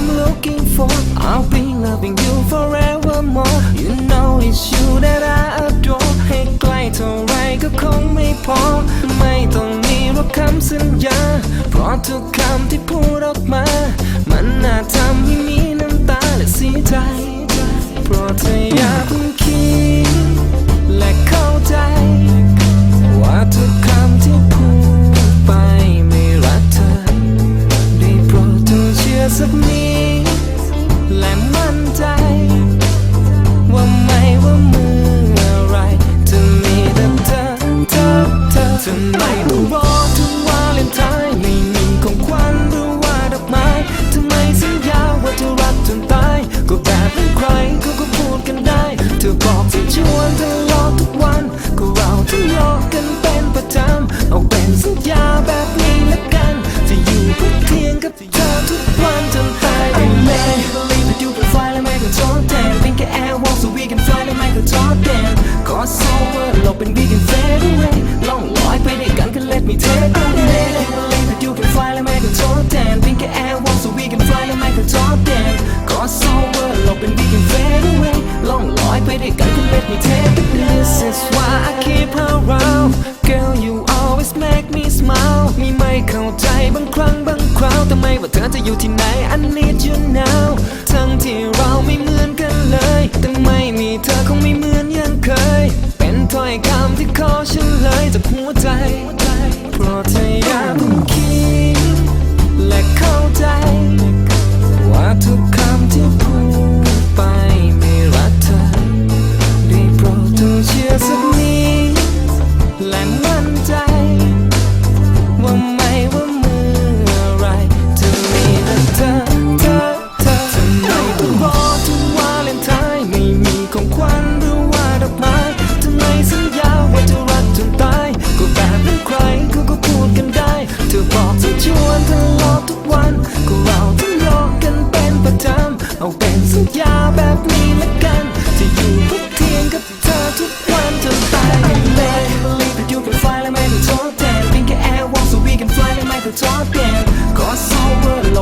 I'm looking for I'll be loving you forevermore You know it's you that I adore ให้ใกล้เท่าไรก็คงไม่พอ ไม่ต้องมีว่าคำสัญญา เพราะทุกคำที่พูดออกมา มันน่าทำให้มีน้ำตาและเสียใจ เพราะเธออยากคิดและเข้าใจ ว่าทุกคำที่พูดไปไม่รักเธอ ได้โปรดเธอเชื่อสักนิด เบางครั้งบางคราวแต่ไม่ว่าเธอจะอยู่ที่ไหน I need you now ทั้งที่เราไม่เหมือนกันเลย แต่ไม่มีเธอคงไม่เหมือนอย่างเคย เป็นถ้อยคำที่ขอฉันเลยจากหัวใจ เพราะเธออย่าเพิ่งคิดและเข้าใจ ว่าทุกค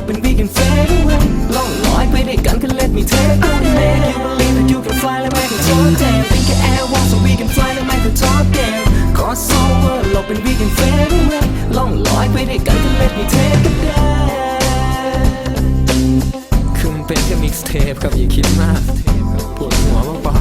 sober เราเป็น we can fade away ล่องลอยไปด้วยกันก็ let me take a day You believe that you can fly และไม่ต้องทดแทนเป็นแค่ air walk so we can fly และไม่ต้องทดแทนขอ sober เราเป็น we can fade away ล่องลอยไปด้วยกันก็ let me take a day คือมันเป็นแค่มิกซ์เทปครับอย่าคิดมากปวดหัวเปล่า